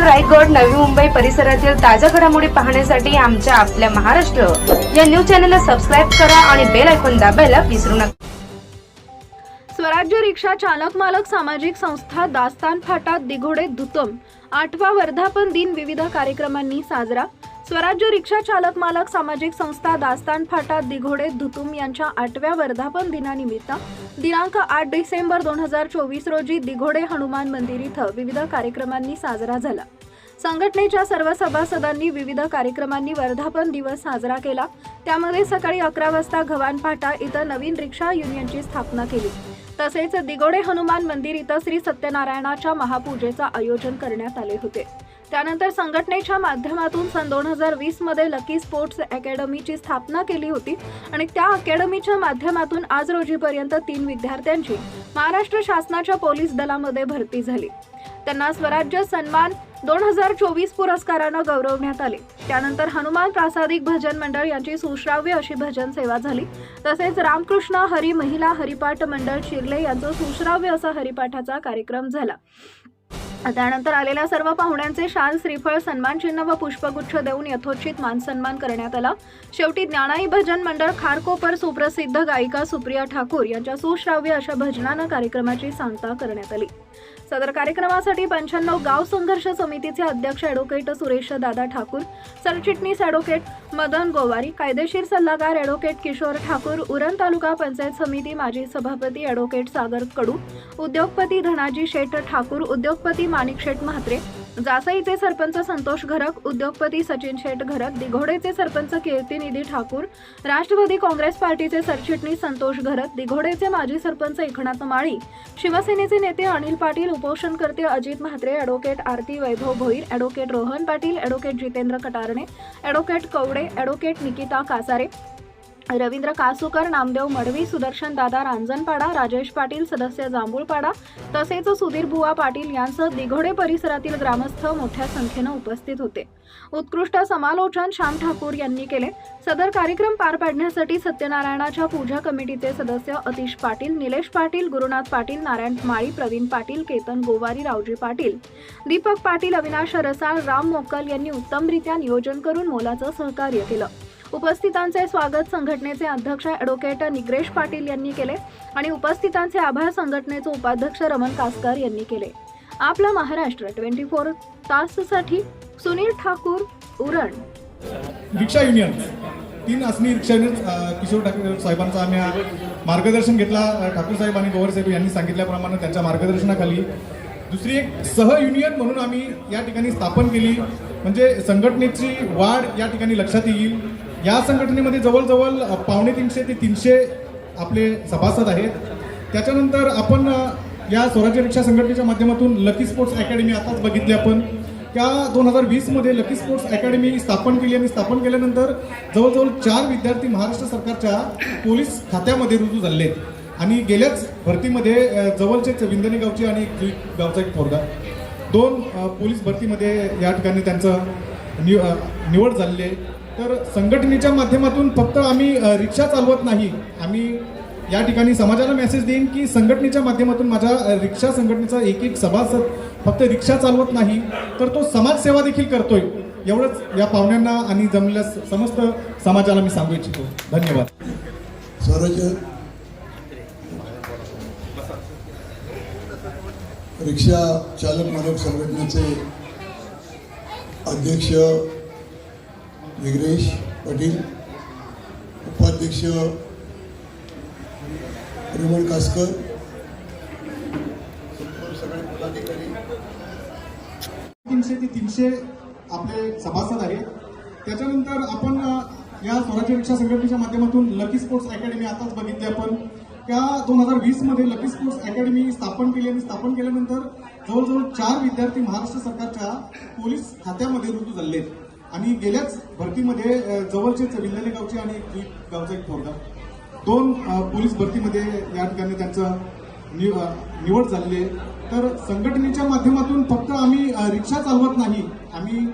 पाटण रायगड नवी मुंबई परिसरातील ताज्या घडामोडी पाहण्यासाठी आमच्या आपल्या महाराष्ट्र या न्यूज चॅनलला सबस्क्राईब करा आणि बेल ऐकून दाबायला विसरू नका. स्वराज्य रिक्षा चालक मालक सामाजिक संस्था दास्तान फाटा दिघोडे धुतम आठवा वर्धापन दिन विविध कार्यक्रमांनी साजरा स्वराज्य रिक्षा चालक मालक सामाजिक संस्था दास्तान फाटा दिघोडे धुतुम यांच्या आठव्या वर्धापन दिनानिमित्त दिनांक आठ डिसेंबर दोन हजार चोवीस रोजी दिघोडे हनुमान मंदिर इथं विविध कार्यक्रमांनी साजरा झाला. संघटनेच्या सर्व सभासदांनी विविध कार्यक्रमांनी वर्धापन दिवस साजरा केला. त्यामध्ये सकाळी अकरा वाजता घवान फाटा इथं नवीन रिक्षा युनियनची स्थापना केली. तसेच दिगोडे हनुमान मंदिर इथं श्री सत्यनारायणाच्या महापूजेचं आयोजन करण्यात आले होते. त्यानंतर संघटनेच्या माध्यमातून सन दोन हजार वीसमध्ये लकी स्पोर्ट्स अकॅडमीची स्थापना केली होती. आणि त्या अकॅडमीच्या माध्यमातून आज रोजीपर्यंत तीन विद्यार्थ्यांची महाराष्ट्र शासनाच्या पोलीस दलामध्ये भरती झाली. त्यांना स्वराज्य सन्मान दोन हजार चोवीस पुरस्कारानं गौरवण्यात आले. त्यानंतर हनुमान प्रासादिक भजन मंडळ यांची सुश्राव्य अशी भजन सेवा झाली. तसेच रामकृष्ण हरी महिला हरिपाठ मंडळ शिर्ले यांचं सुश्राव्य असा हरिपाठाचा कार्यक्रम झाला. त्यानंतर आलेल्या सर्व पाहुण्यांचे शाल श्रीफळ सन्मानचिन्ह व पुष्पगुच्छ देऊन यथोचित मानसन्मान करण्यात आला. शेवटी ज्ञानाई भजन मंडळ खारकोपर सुप्रसिद्ध गायिका सुप्रिया ठाकूर यांच्या सुश्राव्य अशा भजनानं कार्यक्रमाची सांगता करण्यात आली. सदर कार्यक्रमासाठी पंच्याण्णव गाव संघर्ष समितीचे अध्यक्ष ॲडव्होकेट सुरेश दादा ठाकूर सरचिटणीस ॲडव्होकेट मदन गोवारी कायदेशीर सल्लागार ॲडव्होकेट किशोर ठाकूर उरण तालुका पंचायत समिती माजी सभापती ॲडव्होकेट सागर कडू उद्योगपती धनाजी शेठ ठाकूर उद्योगपती माणिक शेठ म्हात्रे जासईचे सरपंच संतोष घरक उद्योगपती सचिन शेठ घरक दिघोडेचे सरपंच कीर्तिनिधी ठाकूर राष्ट्रवादी काँग्रेस पार्टीचे सरचिटणीस संतोष घरक दिघोडेचे माजी सरपंच एकनाथ माळी शिवसेनेचे नेते Anil Patil उपोषणकर्ते Ajit Mhatre advocate Aarti Vaibhav Bhoir advocate Rohan Patil advocate Jitendra Katarne advocate Kawade advocate Nikita Kasare Ravindra Kasukar Namdev Madavi Sudarshan Dada Ranjanpada Rajesh Patil सदस्य जांभूळपाडा तसेच सुधीर बुवा पाटील यांसह दिघोडे परिसरातील ग्रामस्थ मोठ्या संख्येनं उपस्थित होते. उत्कृष्ट समालोचन श्याम ठाकूर यांनी केले. सदर कार्यक्रम पार पाडण्यासाठी सत्यनारायणाच्या पूजा कमिटीचे सदस्य अतिश पाटील निलेश पाटील गुरुनाथ पाटील नारायण माळी प्रवीण पाटील केतन गोवारी रावजी पाटील दीपक पाटील अविनाश रसाळ राम मोक्कल यांनी उत्तमरित्या नियोजन करून मोलाचं सहकार्य केलं. उपस्थितांचे स्वागत संघटनेचे अध्यक्ष ॲडव्होकेट निग्रेश पाटील यांनी केले आणि उपस्थितांचे आभार संघटनेचे उपाध्यक्ष रमण कासकर यांनी केले. आपला महाराष्ट्र ट्वेंटी फोर ताससाठी सुनील ठाकूर उरण. Rickshaw union. तीन असणी रिक्षा युनियन किशोर ठाकरे साहेबांचा आम्ही मार्गदर्शन घेतला. ठाकूर साहेब आणि गोवर साहेब यांनी सांगितल्याप्रमाणे त्यांच्या मार्गदर्शनाखाली दुसरी एक सह युनियन म्हणून आम्ही या ठिकाणी स्थापन केली. म्हणजे संघटनेची वाढ या ठिकाणी लक्षात येईल. या संघटनेमध्ये जवळजवळ पावणे तीनशे ते तीनशे आपले सभासद आहेत. त्याच्यानंतर आपण या स्वराज्य रिक्षा संघटनेच्या माध्यमातून लकी स्पोर्ट्स अकॅडमी आताच बघितली आपण. त्या दोन हजार वीसमध्ये लकी स्पोर्ट्स अकॅडमी स्थापन केली आणि स्थापन केल्यानंतर जवळजवळ चार विद्यार्थी महाराष्ट्र सरकारच्या पोलीस खात्यामध्ये रुजू झाले आहेत. आणि गेल्याच भरतीमध्ये जवळचेच विंदणी गावचे आणि गावचा एक पोरगा. दोन पोलीस भरतीमध्ये या ठिकाणी त्यांचं निव निवड झालेली आहे. तर संघटनेच्या माध्यमातून फक्त आम्ही रिक्षा चालवत नाही. आम्ही या ठिकाणी समाजाला मेसेज देईन की संघटनेच्या माध्यमातून माझ्या रिक्षा संघटनेचा एक एक सभासद फक्त रिक्षा चालवत नाही तर तो समाजसेवा देखील करतोय. एवढंच या पाहुण्यांना आणि जमलेल्या समस्त समाजाला मी सांगू इच्छितो. धन्यवाद. रिक्षा चालक मालक संघटनेचे अध्यक्ष विग्रेश पाटील उपाध्यक्ष रमण कासकर सगळे पदाधिकारी. तीनशे ते तीनशे आपले सभासद आहेत. त्याच्यानंतर आपण या स्वराज्य रिक्षा संघटनेच्या माध्यमातून लकी स्पोर्ट्स अकॅडमी आताच बघितली आपण. त्या दोन हजार वीसमध्ये लकी स्पोर्ट्स अकॅडमी स्थापन केली आणि स्थापन केल्यानंतर जवळजवळ चार विद्यार्थी महाराष्ट्र सरकारच्या पोलीस खात्यामध्ये रुजू झाले आहेत आणि गेल्याच भरतीमध्ये जवळचेच विल्लाने गावचे आणि गावचा एक पोरगा. दोन पोलीस भरतीमध्ये या ठिकाणी त्यांचं निवड झालेली आहे. तर संघटनेच्या माध्यमातून फक्त आम्ही रिक्षा चालवत नाही. आम्ही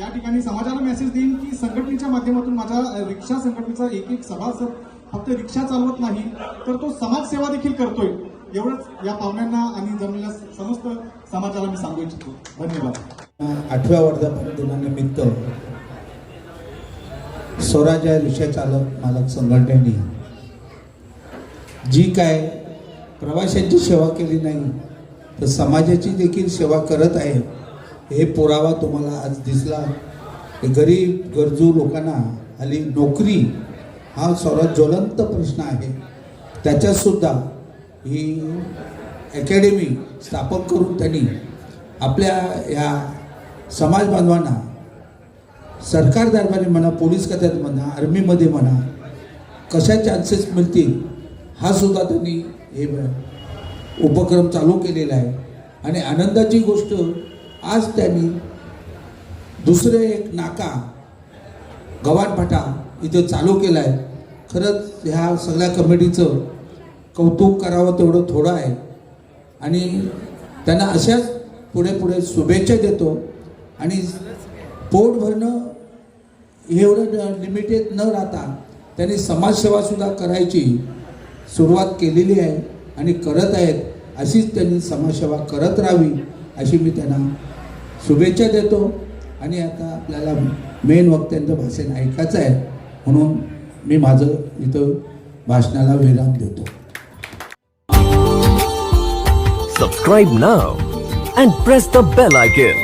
या ठिकाणी समाजाला मेसेज देईन की संघटनेच्या माध्यमातून माझ्या रिक्षा संघटनेचा एक एक सभासद फक्त रिक्षा चालवत नाही तर तो समाजसेवा देखील करतोय. एवढंच या पाहुण्यांना आणि जमलेल्या समस्त समाजाला मी सांगू इच्छितो. धन्यवाद. आठव्या वर्धापन दिनानिमित्त स्वराज्य रिक्षा चालक मालक संघटनेने जी काय प्रवाशांची सेवा केली नाही तर समाजाची देखील सेवा करत आहे हे पुरावा तुम्हाला आज दिसला. गरीब गरजू लोकांना आली नोकरी हा सर्वात ज्वलंत प्रश्न आहे. त्याच्यातसुद्धा ही अकॅडमी स्थापन करून त्यांनी आपल्या या समाज बांधवांना सरकार दरबारी म्हणा पोलीस खात्यात म्हणा आर्मीमध्ये म्हणा कशा चान्सेस मिळतील हा सुद्धा त्यांनी हे उपक्रम चालू केलेला आहे. आणि आनंदाची गोष्ट आज त्यांनी दुसरे एक नाका गव्हाणफाटा इथे चालू केला आहे खरंच ह्या सगळ्या कमिटीचं कौतुक करावं तेवढं थोडं आहे. आणि त्यांना अशाच पुढे पुढे शुभेच्छा देतो. आणि पोट भरणं एवढं लिमिटेड न राहता त्यांनी समाजसेवासुद्धा करायची सुरुवात केलेली आहे आणि करत आहेत अशीच त्यांनी समाजसेवा करत राहावी अशी मी त्यांना शुभेच्छा देतो आणि आता आपल्याला मेन वक्त्यांचं भाषण ऐकायचं आहे म्हणून मी माझं इथं भाषणाला विराम देतो subscribe now and press the bell icon.